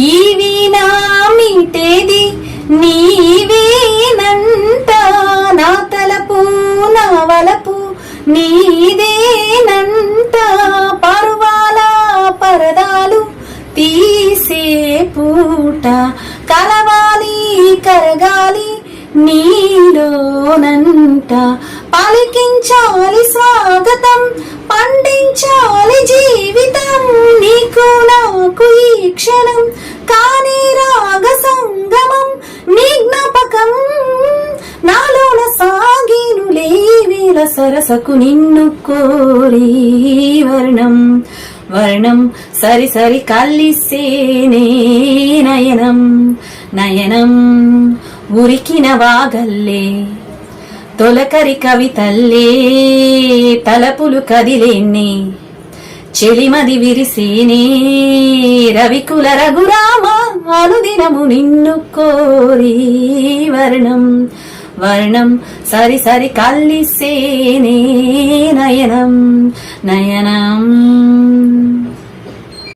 ఈ నామిటేది నీవేనంట నా తలపు నా వలపు నీదేనంట పర్వాల పరదాలు తీసే పూట కలవాలి కరగాలి నీలోనంట పలికించాలి స్వాగతం క్షణం కానీ రాగ సంగమం నీ జ్ఞాపకం నాలోన సాగిను లేవేల సరసకు నిన్ను కోరి వర్ణం వర్ణం సరి సరి కల్లిసేనే నయనం నయనం ఉరికిన వాగల్లే తొలకరి కవితల్లే తలపులు కదిలేన్ని. చెలిమది విరిసేనే రవికుల రఘురామ అనుదినము నిన్ను కోరి వర్ణం వర్ణం. సరి సరి కల్లిసేనే నయనం నయనం.